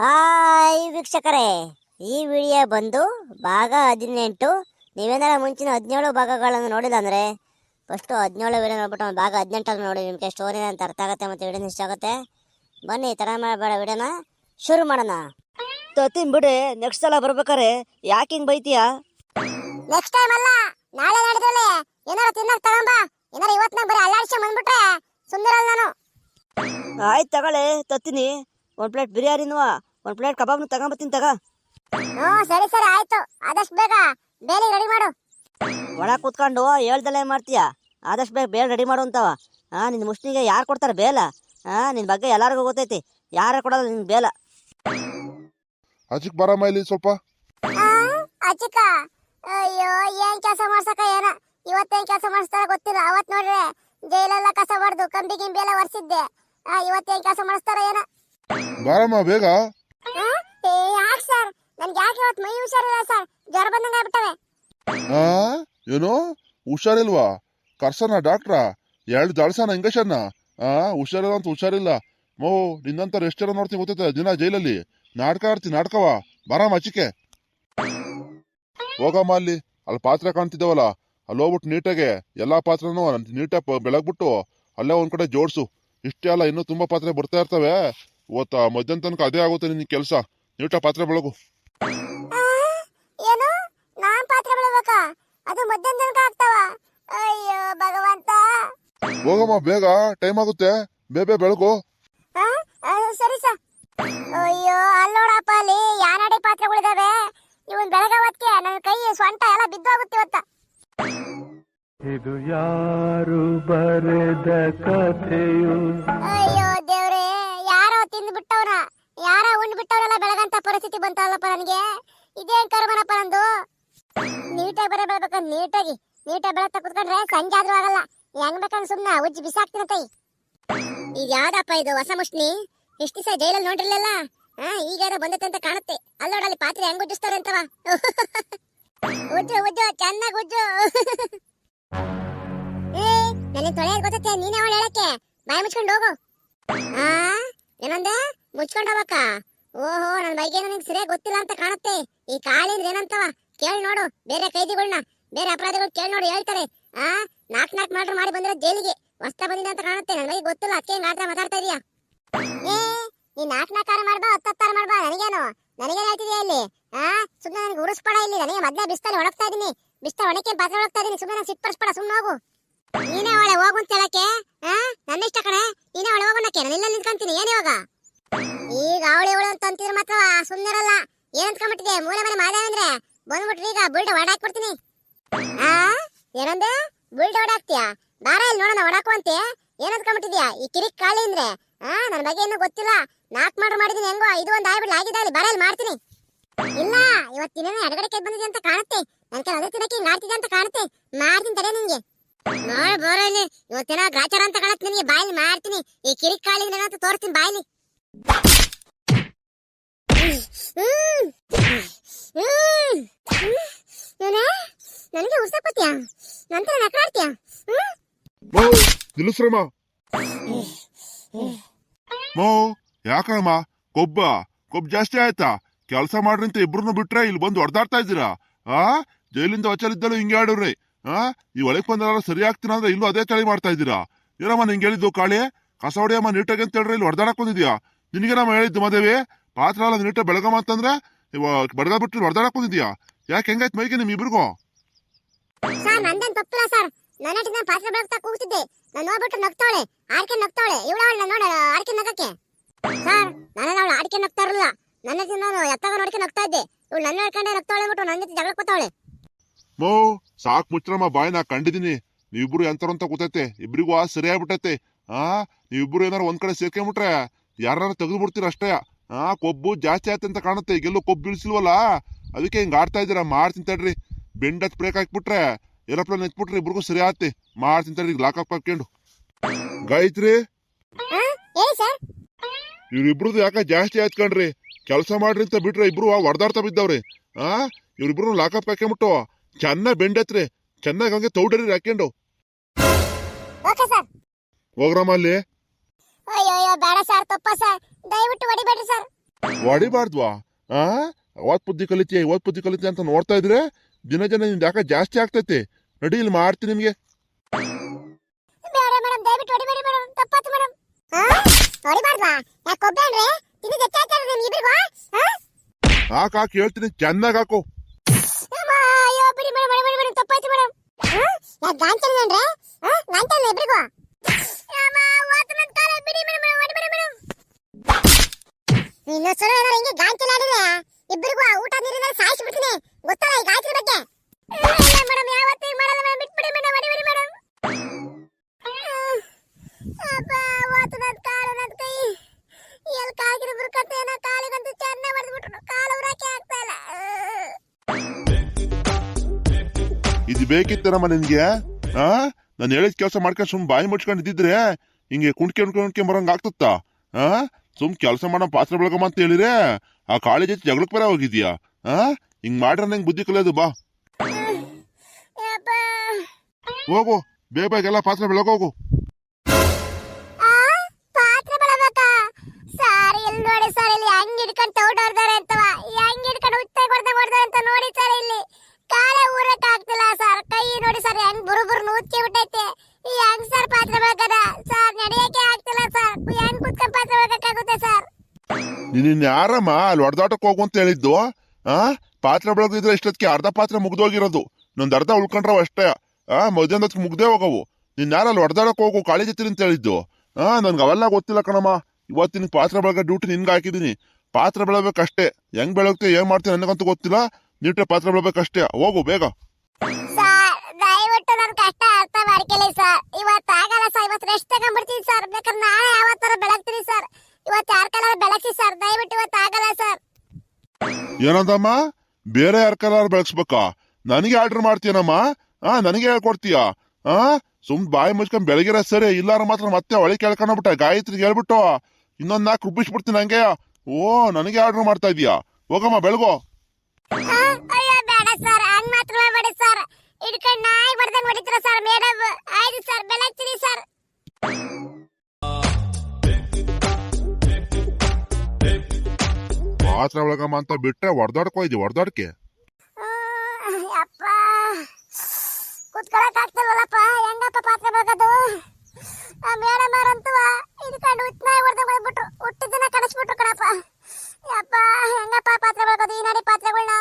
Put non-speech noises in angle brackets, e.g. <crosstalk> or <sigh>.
Hi ವೀಕ್ಷಕರೇ. ಈ video ಬಂದು ಭಾಗ ಹದಿನೆಂಟು. ನೀವೇನಾರ ಮುಂಚಿನ ಹದಿನೇಳು ಭಾಗಗಳನ್ನು ನೋಡಿಲ್ಲ ಅಂದರೆ ಫಸ್ಟು ಹದಿನೇಳು ವಿಡಿಯೋ ನೋಡ್ಬಿಟ್ಟು ಭಾಗ ಹದಿನೆಂಟಲ್ಲಿ ನೋಡಿ ನಿಮಗೆ ಸ್ಟೋರಿ ಅಂತ ಅರ್ಥ ಆಗುತ್ತೆ ಮತ್ತು ವಿಡಿಯೋ ಇಷ್ಟ ಆಗುತ್ತೆ. ಬನ್ನಿ ತರ ಮಾಡಬೇಡ ವಿಡಿಯೋನ ಶುರು ಮಾಡೋಣ. ತತ್ತಿನ ಬಿಡಿ ನೆಕ್ಸ್ಟ್ ಸಲ ಬರ್ಬೇಕಾರೆ ಯಾಕೆ ಹಿಂಗೆ ಬೈತೀಯಾ? ನೆಕ್ಸ್ಟ್ ಟೈಮ್ ಅಲ್ಲ ನಾಳೆ ನಾಡಿದ್ರಲ್ಲಿ ಏನಾರು ತಿನ್ನಕ್ಕೆ ತಗೊಂಬ. ಏನಾರು ಇವತ್ತು ಬರೀ ಅಲ್ಲಾಡಿಸಿ ಬಂದ್ಬಿಟ್ರೆ ಸುಂದರಲ್ಲ ನಾನು. ಆಯ್ತು ತಗೊಳ್ಳಿ ತತ್ತಿನಿ. ಒಂದು ಪ್ಲೇಟ್ ಬಿರಿಯಾನಿನೂ ಒಂದ್ ಪ್ಲೇಟ್ ಕಬಾಬ್ನು ತಗೊಂಬತ್ತೀನಿ ತಗ. ಹ್ಞೂ ಸರಿ ಸರಿ ಆಯ್ತು. ಆದಷ್ಟು ಬೇಗ ಬೇಲಿ ರೆಡಿ ಮಾಡು. ಒಳ ಕೂತ್ಕೊಂಡು ಏನ್ ಮಾಡ್ತೀಯ? ಆದಷ್ಟು ಬೇಗ ಬೇಲ್ ರೆಡಿ ಮಾಡು ಅಂತವ. ಹಾ ನಿನ್ ಮುಷ್ಟಿಗೆ ಯಾರು ಕೊಡ್ತಾರೆ ಬೇಲ? ಹಾ ನಿನ್ ಬಗ್ಗೆ ಎಲ್ಲಾರ್ಗೂ ಗೊತ್ತೈತಿ. ಯಾರ ಕೊಡಲ್ಲ ನಿನ್ ಬೇಲ. ಅಜಿಕ್ ಬರಮ್ಮ ಇಲ್ಲಿ ಸ್ವಲ್ಪ. ಅಜಿಕ ಅಯ್ಯೋ ಏನ್ ಕೆಲಸ ಮಾಡ್ಸಕ ಏನ? ಇವತ್ತೇನ್ ಕೆಲಸ ಮಾಡಿಸ್ತಾರ ಗೊತ್ತಿಲ್ಲ. ಅವತ್ ನೋಡ್ರಿ ಜೈಲೆಲ್ಲ ಕಸ ಬಾರ್ದು ಕಂಬಿ ಗಿಂಬಿ ಎಲ್ಲ ಒರ್ಸಿದ್ದೆ. ಆ, ಇವತ್ತೇನ್ ಕೆಲಸ ಮಾಡಿಸ್ತಾರ ಏನ? ಬರಮ್ಮ ಬೇಗ? ಏ, ಯಾಕೆ ಯಾಕೆ ಮೈ ಸರ್ ಜ್ವರ ಏನು? ಹುಷಾರಿಲ್ವಾ? ಕರ್ಸನ ಡಾಕ್ಟ್ರ ಎರಡು ದಳ್ಸನ ಇಂಗೇಷನ್ನ ಆ, ಹುಷಾರಿಲ್ಲ ಅಂತ ಹುಷಾರಿಲ್ಲ. ಮೋ ನಿನ್ನಂತ ಎಷ್ಟು ಜನ ನೋಡ್ತೀನಿ ಗೊತ್ತೈತೆ? ದಿನ ಜೈಲಲ್ಲಿ. ನಾಟಕ ಆಡ್ತೀನಿ ನಾಟಕವ. ಬರ ಮಚ್ಚಿಕೆ ಹೋಗಮ್ಮ ಅಲ್ಲಿ. ಅಲ್ಲಿ ಪಾತ್ರೆ ಕಾಣ್ತಿದ್ದಾವಲ್ಲ. ಅಲ್ಲಿ ಹೋಗ್ಬಿಟ್ಟು ನೀಟಾಗೆ ಎಲ್ಲ ಪಾತ್ರನೂ ನೀಟಾಗಿ ಬೆಳಗ್ಬಿಟ್ಟು ಅಲ್ಲೇ ಒಂದು ಕಡೆ ಜೋಡಿಸು. ಇಷ್ಟೇ ಅಲ್ಲ, ಇನ್ನೂ ತುಂಬಾ ಪಾತ್ರೆ ಬರ್ತಾ ಇರ್ತವೆ. ಇವತ್ತ ಮಧ್ಯಾಹ್ನ ತನಕ ಅದೇ ಆಗುತ್ತೆ ನಿನ್ ಕೆಲಸ. ನೀಟಾಗಿ ಪಾತ್ರೆ ಬೆಳಗು. ಆ? ಏನು? ನಾನ್ ಪಾತ್ರೆ ಬೆಳಬೇಕಾ ಅದು ಮಧ್ಯಾಹ್ನ ತನಕ ಆಗ್ತಾವ. ಅಯ್ಯೋ ಭಗವಂತ. ಹೋಗಮ್ಮ ಬೇಗ. ಟೈಮ್ ಆಗುತ್ತೆ. ಬೇಬೆ ಬೆಳಗು. ಸರಿ ಸರ್ ಅಯ್ಯೋ ಅಲ್ಲೋಡಪ್ಪ ಅಲ್ಲಿ ಯಾನಡಿ ಪಾತ್ರೆಗಳಿದಾವೆ? ಇವನ್ ಬೆಳಗ ಹೊತ್ತಿಗೆ ನನ್ನ ಕೈ ಸೊಂಟ ಎಲ್ಲ ಬಿದ್ದೋಗುತ್ತೆ ಇವತ್ತ. ಇದು ಯಾರು ಬರೆದ ಕಥೆಯು? ಅಯ್ಯೋ ದೇವ್ರೆ ಯಾರೋ ತಿಂದು ಬಿಟ್ಟವ್ರ ಯಾರೋ ಉಂಡ್ ಬಿಟ್ಟವ್ರಲ್ಲ ಬೆಳಗಂತ ಪರಿಸ್ಥಿತಿ ಬಂತಲ್ಲಪ್ಪ ನನಗೆ? ಇದೇನ್ ಕರ್ಮನಪ್ಪ ನಂದು? ನೀಟಾಗಿ ಬರ ಬೆಳಬೇಕ ನೀಟಾಗಿ ನೀಟಾಗಿ ಬೆಳತ ಕುತ್ಕೊಂಡ್ರೆ ಸಂಜೆ ಆದ್ರೂ ಆಗಲ್ಲ. ಹೆಂಗ್ ಬೇಕಂದ್ ಸುಮ್ನ ಉಜ್ಜಿ ಬಿಸಾಕ್ತೀನಿ ತೈ. ಇದು ಯಾವ್ದಪ್ಪ ಇದು ಹೊಸ ಮುಷ್ಣಿ ಇಷ್ಟು ದಿವಸ ಜೈಲಲ್ಲಿ ನೋಡಿರ್ಲಿಲ್ಲ? ಹಾ ಈಗ ಬಂದತ್ತೆ ಅಂತ ಕಾಣುತ್ತೆ. ಅಲ್ಲಿ ನೋಡಲ್ಲಿ ಪಾತ್ರೆ ಹೆಂಗ್ ಉಜ್ಜಿಸ್ತಾರೆ ಅಂತವ <laughs> ಉಜ್ಜು ಉಜ್ಜು, ಚೆನ್ನಾಗಿ ಉಜ್ಜು. <laughs> ನನಗೆ ತೊಳೆಯೋದು ಗೊತ್ತೈತೆ ನೀನೇ ಅವಳು ಹೇಳಕ್ಕೆ. ಬಾಯಿ ಮುಚ್ಕೊಂಡು ಹೋಗು. ಆ, ಏನಂದೆ? ಮುಚ್ಕೊಂಡು ಹೋಗಕ್ಕ? ಓಹೋ ನನ್ನ ಬಗ್ಗೆ ನಿನ್ಗೆ ಸರಿಯಾಗಿ ಗೊತ್ತಿಲ್ಲ ಅಂತ ಕಾಣುತ್ತೆ. ಈ ಕಾಳಿಂದ್ರ ಏನಂತವ? ಕೇಳಿ ನೋಡು, ಬೇರೆ ಕೈದಿಗಳನ್ನ ಬೇರೆ ಅಪರಾಧಿಗಳು ಕೇಳಿ ನೋಡಿ ಹೇಳ್ತಾರೆ. ಆ, ನಾಕ್ ನಾಕ್ ಮಾಡ್ರು ಮಾಡಿ ಬಂದಿರೋ ಜೈಲಿಗೆ. ಹೊಸ್ತಾ ಬಂದಿದೆ ಅಂತ ಕಾಣುತ್ತೆ ನನ್ನ ಗೊತ್ತಿಲ್ಲ, ಅದಕ್ಕೆ ಹಿಂಗ್ ಮಾತಾಡ್ತಾ ಇದೀಯಾ? ಏ, ನೀ ನಾಕ್ ನಾಕಾರ ಮಾಡ್ಬಾ ಹತ್ತಾರ ಮಾಡ್ಬಾ, ನನಗೇನು? ನನಗೇನು ಹೇಳ್ತಿದ್ಯಾ ಇಲ್ಲಿ? ಆ ಸುಮ್ಮನೆ ನನಗೆ ಉರಿಸ್ಬೇಡ ಇಲ್ಲಿ, ನನಗೆ ಮೊದ್ಲೇ ಬಿಸ್ತಲ್ಲಿ ಹೊಡಕ್ತಾ ಇದೀನಿ. ಬಿಸ್ತ ಹೊಡಕ್ಕೆ ಪಾತ್ರ ಹೊಡಕ್ತಾ ಇದೀನಿ ಸುಮ್ಮನೆ ಸಿಟ್ ಪಡಿಸ್ಬೇಡ ಸುಮ್ಮನೆ ಹೋಗು. ನೀನೇ ಒಳ್ಳೆ ಹೋಗು ಅಂತ ಹೇಳಕ್ಕೆ, ಆ ನನ್ನ ಇಷ್ಟ ಕಣೆ? ನೀನೇ ಒಳ್ಳೆ ಹೋಗೋಣಕ್ಕೆ ನಾನು ಇಲ್ಲ ನಿಂತ್ಕೊಂತೀನಿ ಏನಿವಾಗ ಈಗ ಅವಳಿ ಅಂತ ಅಂತಿದ್ರೆ ಮಾತ್ರ ಸುಮ್ಮನಿರಲ್ಲ ಏನ್ ಕಂಬಿಟ್ಟಿದೆ ಮೂಲೆ ಮನೆ ಮಾದೇ ಅಂದ್ರೆ? ಬಂದ್ಬಿಟ್ರಿ ಈಗ ಬುಲ್ಟ್ ಹೊಡಾಕ್ಬಿಡ್ತೀನಿ ಆ? ಏನಂದೆ? ಬುಲ್ಟ್ ಹೊಡಾಕ್ತೀಯಾ ಬಾರ ಇಲ್ಲಿ ನೋಡೋಣ ಹೊಡಾಕುವಂತೆ ಏನ್ ಕಂಬಿಟ್ಟಿದ್ಯಾ ಈ ಕಿರಿಕ್ ಕಾಳಿ ಅಂದ್ರೆ? ಆ? ನನ್ನ ಬಗ್ಗೆ ಇನ್ನೂ ಗೊತ್ತಿಲ್ಲ. ನಾಕ್ ಮಾಡ್ರು ಮಾಡಿದೀನಿ ಹೆಂಗೋ? ಇದು ಒಂದು ಆಗ್ಬಿಡ್ಲಿ ಆಗಿದೆ ಅಲ್ಲಿ, ಬಾರ ಇಲ್ಲಿ ಮಾಡ್ತೀನಿ. ಇಲ್ಲ ಇವತ್ತಿನ ಎಡಗಡೆ ಕೈ ಬಂದಿದೆ ಅಂತ ಕಾಣುತ್ತೆ. ನನ್ ಕೈ ಅದೇ ತಿನ್ನಕ್ಕೆ ಹಿಂಗ್ ಅಂತ ಕಾಣುತ್ತೆ. ಮಾಡ್ತೀನಿ ತಡೆ ನಿಂಗೆ. ನೋಡ ಬೋರ ಇಲ್ಲಿ, ಇವತ್ತಿನ ಗಾಚಾರ ಅಂತ ಕಾಣುತ್ತೆ ನಿನಗೆ. ಬಾಯಲ್ಲಿ ಮಾಡ್ತೀನಿ. ಈ ಕಿರಿಕ್ ಕಾಳಿಂದ ಅಂತ ತೋರಿಸ್ತೀನಿ ಬಾಯಲ್ಲಿ. ನನಗೆ ಉರ್ಸಕ್ಕೋತ್ಯಾ ನಂತರ ನಕರಾಡ್ತೀಯಾ ಹ್ಮ್ ಮೋ ನಿಲ್ಲಿಸ್ರಮ್ಮ ಮೋ ಯಾಕಣಮ್ಮ? ಕೊಬ್ಬ ಕೊಬ್ಬ ಜಾಸ್ತಿ ಆಯ್ತಾ? ಕೆಲಸ ಮಾಡ್ರಿ ಅಂತ ಇಬ್ರನ್ನ ಬಿಟ್ರೆ ಇಲ್ಲಿ ಬಂದು ಹೊಡೆದಾಡ್ತಾ ಇದ್ದೀರಾ? ಆ? ಜೈಲಿಂದ ವಚಲಿದ್ದಲು ಹಿಂಗೆ ಆಡೋರಿ. ಆ? ಈ ಒಳಗೆ ಬಂದಾರ ಸರಿ ಆಗ್ತೀನ ಅಂದ್ರೆ ಇಲ್ಲೂ ಅದೇ ತಳಿ ಮಾಡ್ತಾ ಇದ್ದೀರಾ? ಏನಮ್ಮ ನಿಂಗೆ ಹೇಳಿದ್ದು ಕಾಳಿ? ಕಸ ಹೊಡೆಯಮ್ಮ ನೀಟಾಗಿ ಅಂತ ಹೇಳ್ರಿ ಇಲ್ಲಿ ಹೊಡೆದಾಡಕ್ ಬಂದಿದ್ಯಾ? ನಿನಗೇನಮ್ಮ ಹೇಳಿದ್ದು ಮದೇವಿ? ಪಾತ್ರ ಎಲ್ಲ ನೀಟಾಗಿ ಬೆಳಗಮ್ಮ ಅಂತಂದ್ರೆ ಬಡದ ಬಿಟ್ಟು ಹೊಡೆದಾಡಕ್ ಬಂದಿದ್ಯಾ ಯಾಕೆ ಹೆಂಗಾಯ್ತು ಮೈಗೆ ನಿಮ್ ಇಬ್ರಿಗೂ? ಸರ್ ನಂದೇನ್ ತಪ್ಪಿಲ್ಲ ಸರ್. ನನ್ನ ನಾನು ಪಾತ್ರೆ ಬೆಳಗ್ತಾ ಕೂಗ್ತಿದ್ದೆ. ನಾನು ನೋಡ್ಬಿಟ್ಟು ನಗ್ತಾವಳೆ. ಆಡ್ಕೆ ನಗ್ತಾವಳೆ. ಇವಳ ಅವಳ ನೋಡ ಆಡ್ಕೆ ನಗಕ್ಕೆ. ಸರ್ ನನ್ನ ಅವಳು ಆಡ್ಕೆ ನಗ್ತಾ ಇರಲಿಲ್ಲ ನನ್ನ ನಾನು ಎತ್ತಾಗ ನೋಡ್ಕೆ ನಗ್ತಾ ಇದ್ದೆ. ಇವಳು ನನ್ನ ಹೇಳ್ಕೊಂಡೆ ನಗ್ತಾವಳೆ ಬಿಟ್ಟು ನನ್ನ ಜೊತೆ ಜಗಳ ಕೂತಾವಳೆ. ಮೋ ಸಾಕ್ ಮುಚ್ಚರಮ್ಮ ಬಾಯ್ ನಾ ಕಂಡಿದ್ದೀನಿ. ನೀವಿಬ್ರು ಎಂತಾರ ಅಂತ ಕೂತೈತೆ. ಇಬ್ರಿಗೂ ಆ ಸರಿ ಆಗ್ಬಿಟ್ಟೈತೆ ಆ ನೀವಿಬ್ರು ಏನಾರು ಒಂದ್ ಕಡೆ ಸೇರ್ಕೊಂಬಿಟ್ರೆ ಯಾರು ತೆಗೆದು ಬಿಡ್ತೀರ ಅಷ್ಟೇ. ಆ ಕೊಬ್ಬು ಜಾಸ್ತಿ ಆಯ್ತು ಅಂತ ಕಾಣುತ್ತೆ. ಈಗೆಲ್ಲೋ ಕೊಬ್ಬು ಇಳಿಸಿಲ್ವಲ್ಲ? ಅದಕ್ಕೆ ಹಿಂಗ್ ಆಡ್ತಾ ಇದ್ದೀರಾ? ಮಾಡ್ತೀನಿ ತಡ್ರಿ. ಬೆಂಡ್ ಹತ್ ಬ್ರೇಕ್ ಹಾಕ್ಬಿಟ್ರೆ ಏರೋಪ್ಲೇನ್ ಎತ್ಬಿಟ್ರೆ ಇಬ್ರಿಗೂ ಸರಿ ಆತಿ ಮಾಡ್ತೀನಿ ತಡ್ರಿ ಲಾಕ್ ಹಾಕ್ ಹಾಕ್ಕೊಂಡು. ಗಾಯತ್ರಿ? ಇವ್ರಿಬ್ರದ್ದು ಯಾಕ ಜಾಸ್ತಿ ಆಯ್ತು ಕಣ್ರಿ? ಕೆಲಸ ಮಾಡ್ರಿ ಅಂತ ಬಿಟ್ರೆ ಇಬ್ರು ಹೊಡೆದಾಡ್ತಾ ಬಿದ್ದವ್ರಿ. ಆ ಇವ್ರಿಬ್ರು ಲಾಕಪ್ ಹಾಕ್ಕೊಂಬಿಟ್ಟು ಚೆನ್ನಾಗ್ ಬೆಂಡತ್ರಿ. ಚೆನ್ನಾಗಿ ಹಂಗೆ ತೌಡರಿ ಹಾಕೊಂಡು ಹೋಗ್ರಮ್ಮ ಅಲ್ಲಿ. ಅಯ್ಯೋ ಅಯ್ಯೋ ಬೇಡ ಸರ್ ತಪ್ಪ ಸರ್. ದಯವಿಟ್ಟು ಹೊಡಿಬೇಡ್ರಿ ಸರ್. ಹೊಡಿಬಾರ್ದ್ವಾ? ಆ? ಅವತ್ ಬುದ್ಧಿ ಕಲಿತಿ ಇವತ್ ಬುದ್ಧಿ ಕಲಿತಿ ಅಂತ ನೋಡ್ತಾ ಇದ್ರೆ ದಿನ ಜನ ನಿಮ್ದು ಯಾಕೆ ಜಾಸ್ತಿ ಆಗ್ತೈತೆ? ನಡಿ ಇಲ್ಲಿ ಮಾಡ್ತೀನಿ ನಿಮ್ಗೆ. ಬೇಡ ಮೇಡಮ್ ದಯವಿಟ್ಟು ಹೊಡಿಬೇಡಿ ಮೇಡಮ್. ತಪ್ಪಾತು ಮೇಡಮ್. ಹೊಡಿಬಾರ್ದಾ ಯಾಕೆ ಕೊಬ್ಬೇನ್ರಿ ಇದು ಹೆಚ್ಚಾಗ್ತಾರೆ ನಿಮ್ ಇಬ್ರಿಗೂ ಹಾ? ಹಾಕ್ ಹಾಕ್ ಹೇಳ್ತೀನಿ ಚೆನ್ನಾಗ್ ಹಾಕು. ಅಯ್ಯೋ ಬಿಡಿ ಮೇಡಮ್ ತಪ್ಪಾಯ್ತು ಮೇಡಮ್. ಯಾಕೆ ಗಾಂಚಲ್ವೇನ್ರಿ ಗಾಂಚಲ್ ಇಬ್ರಿಗೂ. ಇನ್ನೊಂದ್ ಸಲ ಏನಾರ ಹಿಂಗೆ ಗಾಂಚಲ್ ಇಬ್ಬರಿಗೂ ಊಟ ನೀರಿನಲ್ಲಿ ಸಾಯಿಸ್ಬಿಡ್ತೀನಿ. ಗೊತ್ತಲ್ಲ ಈ ಬಗ್ಗೆ? ಮೇಡಮ್ ಯಾವತ್ತೂ ಮಾಡಲ್ಲ ಮೇಡಮ್ ಬಿಟ್ಬಿಡಿ ಮೇಡಮ್ ಮೇಡಮ್ ನಾ ಆಗ್ತಾ ಇಲ್ಲ. ನಿನ್ಗೆ? ಆ? ನಾನು ಹೇಳಿದ ಕೆಲಸ ಮಾಡ್ಕೊಂಡು ಸುಮ್ ಬಾಯಿ ಮುಚ್ಕೊಂಡಿದ್ರೆ ಹಿಂಗೆ ಕುಣ್ಕೆ ಕುಣ್ಕೆ ಬರಂಗ ಆಗ್ತತ್ತ? ಆ? ಸುಮ್ ಕೆಲಸ ಮಾಡೋ ಪಾತ್ರೆ ಬೆಳಗಮ್ಮ ಅಂತ ಹೇಳಿದ್ರೆ ಆ ಕಾಳಿ ಜೊತೆ ಜಗಳಕ್ಕೆ ಬರ ಹೋಗಿದ್ಯಾ? ಆ? ಹಿಂಗ್ ಮಾಡ್ರೆ ನಂಗೆ ಬುದ್ಧಿ ಕಲಿಯೋದು ಬಾ. ಹೋಗು, ಬೇಗ ಬೇಗ ಎಲ್ಲ ಪಾತ್ರೆ ಬೆಳಗೋಗು ಪಾತ್ರೆ ಸಾರಿ ಸರ್ ಇಲ್ಲಿ ನೋಡಿ ಸರ್ ಇಲ್ಲಿ ಹೆಂಗ್ ಹಿಡ್ಕೊಂಡು ತೌಡಾಡ್ದಾರೆ ಅಂತವ ಹೆಂಗ್ ಹಿಡ್ಕೊಂಡು ಉತ್ತೆ ಕೊಡ್ತಾ ಕೊಡ್ತಾರೆ ಅಂತ ನೋಡಿ ಸರ್ ಇಲ್ಲಿ ಕಾಲೇ ಊರಕ್ ಆಗ್ತಿಲ್ಲ ಸರ್ ಕೈ ನೋಡಿ ಸರ್ ಹೆಂಗ್ ಬುರು ಬುರು ನೂತ್ಕೆ ಬಿಟ್ಟೈತೆ ಈ ಹೆಂಗ್ ಸರ್ ಪಾತ್ರೆ ಬೆಳಕದ ಸರ್ ನಡೆಯಕ್ಕೆ ಆಗ್ತಿಲ್ಲ ಸರ್ ಹೆಂಗ್ ಕುತ್ಕೊಂಡ್ ಪಾತ್ರೆ ಬೆಳಕಾಗುತ್ತೆ ಸರ್ ನೀನ್ ಯಾರಮ್ಮ ಅಲ್ಲಿ ಹೊಡೆದಾಟಕ್ಕೆ ಹೋಗು ಅಂತ ಹೇಳಿದ್ದು, ಆ? ಪಾತ್ರೆ ಬೆಳಗ್ದಿದ್ರೆ ಇಷ್ಟೊತ್ತಿಗೆ ಅರ್ಧ ಪಾತ್ರೆ ಮುಗ್ದೋಗಿರೋದು. ನಂದು ಅರ್ಧ ಉಳ್ಕೊಂಡ್ರವ ಅಷ್ಟೇ. ಆ ಮಧ್ಯಾಹ್ನ ಹೊತ್ತಿಗೆ ಮುಗ್ದೇ ಹೋಗವು. ನೀನ್ ಯಾರಲ್ಲಿ ಹೊಡೆದಾಡಕ್ ಹೋಗು ಕಾಳಿ ಜೊತೆ ಅಂತ ಹೇಳಿದ್ದು. ಆ, ನನ್ಗೆ ಅವೆಲ್ಲ ಗೊತ್ತಿಲ್ಲ ಕಣಮ್ಮ. ಇವತ್ತಿನ ಪಾತ್ರೆ ಬೆಳಗ ಡ್ಯೂಟಿ ನಿನ್ಗೆ ಹಾಕಿದೀನಿ ಪಾತ್ರೆ ಬೆಳಬೇಕಷ್ಟೇ. ಹೆಂಗ್ ಬೆಳಗ್ತೆ ಏನ್ ಮಾಡ್ತೀನಿ ನನಗಂತೂ ಗೊತ್ತಿಲ್ಲ. ನೀಟೆ ಪಾತ್ರೆ ಬೆಳಬೇಕಷ್ಟೇ. ಹೋಗು, ಬೇಗ. ಸರ್, ದಯವಿಟ್ಟು ನನ್ನ ಕಷ್ಟ ಸರ್. ಇವತ್ತು ಆಗಲ್ಲ ಸರ್, ಇವತ್ತು ರೆಸ್ಟ್ ತಗೊಂಡ್ಬಿಡ್ತೀನಿ ಸರ್. ಬೇಕಾದ್ರೆ ನಾಳೆ ಯಾವತ್ತಾರ ಬೆಳಗ್ತೀನಿ ಸರ್. ಇವತ್ತು ಯಾರ ಕಲರ್ ಬೆಳಗ್ಸಿ ಸರ್ ದಯವಿಟ್ಟು ಇವತ್ತು ಆಗಲ್ಲ ಸರ್ ಏನಂದಮ್ಮ? ಬೇರೆ ಯಾರ ಕಲರ್ ಬೆಳಗ್ಸ್ಬೇಕಾ? ನನಗೆ ಆರ್ಡರ್ ಮಾಡ್ತೀಯನಮ್ಮ? ಹಾ ನನಗೆ ಹೇಳ್ಕೊಡ್ತೀಯಾ? ಹಾ ಸುಮ್ ಬಾಯಿ ಮುಚ್ಕೊಂಡ್ ಬೆಳಗಿರ ಸರಿ ಇಲ್ಲಾರ ಮಾತ್ರ ಮತ್ತೆ ಒಳಗೆ ಕೇಳ್ಕೊಂಡ್ಬಿಟ್ಟ. ಗಾಯತ್ರಿಗೆ ಹೇಳ್ಬಿಟ್ಟು ಇನ್ನೊಂದ್ ನಾಲ್ಕು ರುಬ್ಬಿಸ್ಬಿಡ್ತೀನಿ ಹಂಗೆ ಓ ನನಗೆ ಆರ್ಡರ್ ಮಾಡ್ತಾ ಇದೀಯಾ ಹೋಗಮ್ಮ ಬೆಳಗೋ. ಅಯ್ಯೋ ಬೇಡ ಸರ್ ಹಂಗ್ ಮಾತ್ರ ಮಾಡಬೇಡಿ ಸರ್ ಹಿಡ್ಕೊಂಡು ನಾಯಿ ಬಡ್ದಂಗ್ ಹೊಡಿತೀರ ಸರ್ ಮೇಡಮ್ ಆಯ್ತು ಸರ್ ಬೆಳಗ್ತೀನಿ ಸರ್ ಪಾತ್ರೆ ಒಳಗಮ್ಮ ಅಂತ ಬಿಟ್ರೆ ಹೊಡೆದಾಡ್ಕೋ ಇದಿ ಹೊಡೆದಾಡ್ಕೆ ಕುತ್ಕೊಳಕ್ ಆಗ್ತಿಲ್ವಲ್ಲಪ್ಪ ಹೆಂಗಪ್ಪ ಪಾತ್ರೆ ಬೆಳಗೋದು ಮೇಡಮ್ ಅವ್ರಂತೂ ಹಿಡ್ಕೊಂಡು ಉತ್ನಾಯಿ ಹೊಡ್ದಂಗ್ ಹೊಡ್ಬಿಟ್ರು ಹುಟ್ಟಿದ್ದನ್ನ ಕಳಿಸ್ಬಿಟ್ರು ಕಣಪ್ಪ. ಯಪ್ಪ ಹೆಂಗಪ್ಪ ಪಾತ್ರೆ ಬೆಳಗೋದು ಈ ನಡಿ ಪಾತ್ರೆಗಳ್ನ.